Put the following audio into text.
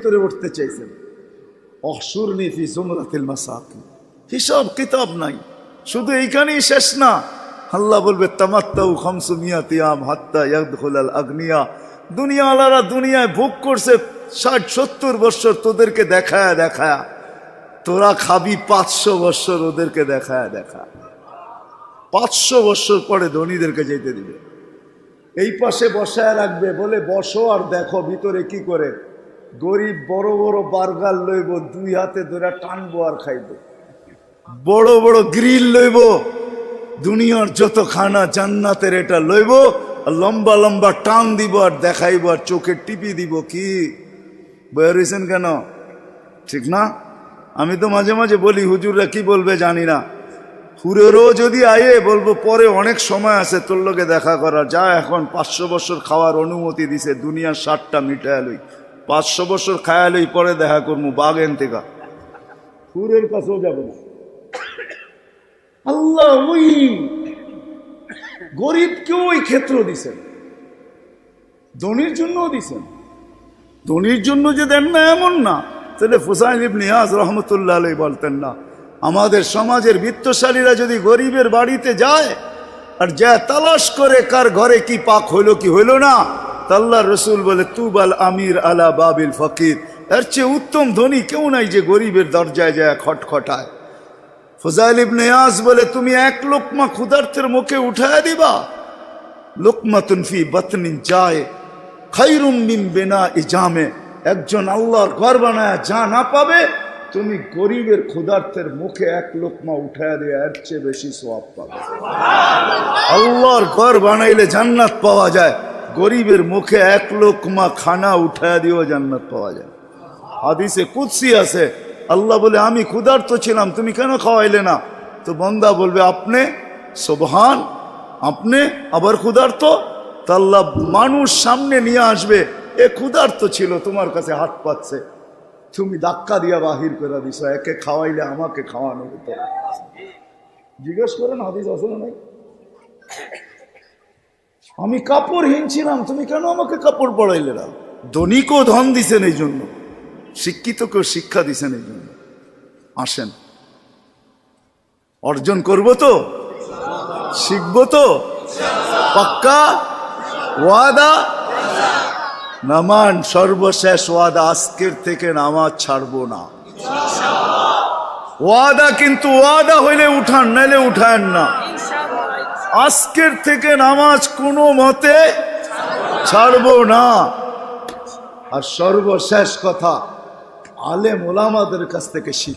ভিতরে উঠতে চাইছেন। অসুরনি ফি জুমরাতিল মাসাকিন। হিসাব কিতাব নাই। শুধু এইখানেই শেষ না। আল্লাহ বলবে, তামাত্তাউ খামসু মিয়াতিয়াম হাত্তা ইয়াদখুলাল আগনিয়া। আলারা দুনিয়ায় ভোগ করছে ষাট, সত্তর বছর তোদেরকে দেখায় দেখায়। তোরা খাবি পাঁচশো বছর ওদেরকে দেখায় দেখা পাঁচশো বছর পরে ধনীদেরকে যেতে দিবে। এই পাশে বসায় রাখবে, বলে, বসো আর দেখো ভিতরে কি করে গরিব বড় বড় বার্গার লইব, দুই হাতে ধরে টানবো আর খাইব। বড় বড় গ্রিল লইব, দুনিয়ার যত খানা জান্নাতের এটা লইব লম্বা লম্বা টান দিব আর দেখাইব আর চোখে টিপি দিব কি? বয়ে রয়েছেন কেন? ঠিক না? আমি তো মাঝে মাঝে বলি, হুজুররা কি বলবে জানি না। হুরেরও যদি আয়ে, বলব পরে অনেক সময় আছে তোর লোকে দেখা করার। যা এখন পাঁচশো বছর খাওয়ার অনুমতি দিছে, দুনিয়ার ষাটটা মিটায় লই। পাঁচশো বছর খায়া লই পরে দেখা করব বাগেন থেকে হুরের কাছেও যাব না। আল্লাহ ওই গরিবকেও ওই ক্ষেত্র দিছেন ধনির জন্যও দিছেন ধনির জন্য যে দেন না এমন না। তাহলে ফুসাইন ইবনে ইয়াজ রহমতুল্লাহ আলাই বলতেন না আমাদের সমাজের বৃত্তশালীরা যদি গরিবের বাড়িতে যায় আর যা তালাশ করে কার ঘরে কি পাক হইল কি হইল না তাল্লা রসুল বলে তুবাল আমির আলা বাবিল ফকির। এর চেয়ে উত্তম ধনী কেউ নাই যে গরিবের দরজায় যায় খটখটায়। ফজাইল ইবনে ইয়াজ বলে তুমি এক লোকমা ক্ষুধার্থের মুখে উঠায় দিবা? লোকমাতুন ফি বাতনিন যায় খাইরুম মিন বেনা ইজামে একজন আল্লাহর ঘর বানায় যা না পাবে তুমি গরিবের ক্ষুধার্থের মুখে এক লোকমা উঠায় দিয়ে এর চেয়ে বেশি সোয়াব পাবে। আল্লাহর ঘর বানাইলে জান্নাত পাওয়া যায়। গরিবের মুখে এক লোকমা খানা উঠায় দিয়েও জান্নাত পাওয়া যায়। হাদিসে কুৎসি আছে, আল্লাহ বলে, আমি ক্ষুধার্ত ছিলাম, তুমি কেন খাওয়াইলে না? তো বন্দা বলবে, আপনি সোবহান, আপনি আবার ক্ষুধার্ত? তা আল্লাহ মানুষ সামনে নিয়ে আসবে, এ ক্ষুধার্ত ছিল, তোমার কাছে হাত পাচ্ছে তুমি ধাক্কা দিয়া বাহির করে দিছ, একে খাওয়াইলে আমাকে খাওয়ানো হতো। জিজ্ঞেস করেন, হাদিস আসলে নাই? আমি কাপড়হীন ছিলাম তুমি কেন আমাকে কাপড় পড়াইলে না? ধনীকেও ধন দিছেন এই জন্য, শিক্ষিতকেও শিক্ষা দিছেন এই জন্য। আসেন। অর্জন করব তো? শিখব তো? পাক্কা? ওয়াদা? নামান সর্বশেষ ওয়াদা, আজকের থেকে নামাজ ছাড়বো না। ওয়াদা কিন্তু ওয়াদা হইলে উঠান, নাইলে উঠান না। আজকের থেকে নামাজ কোনো মতে ছাড়ব না। আর সর্বশেষ কথা, আলেম ওলামাদের কাছ থেকে শিখ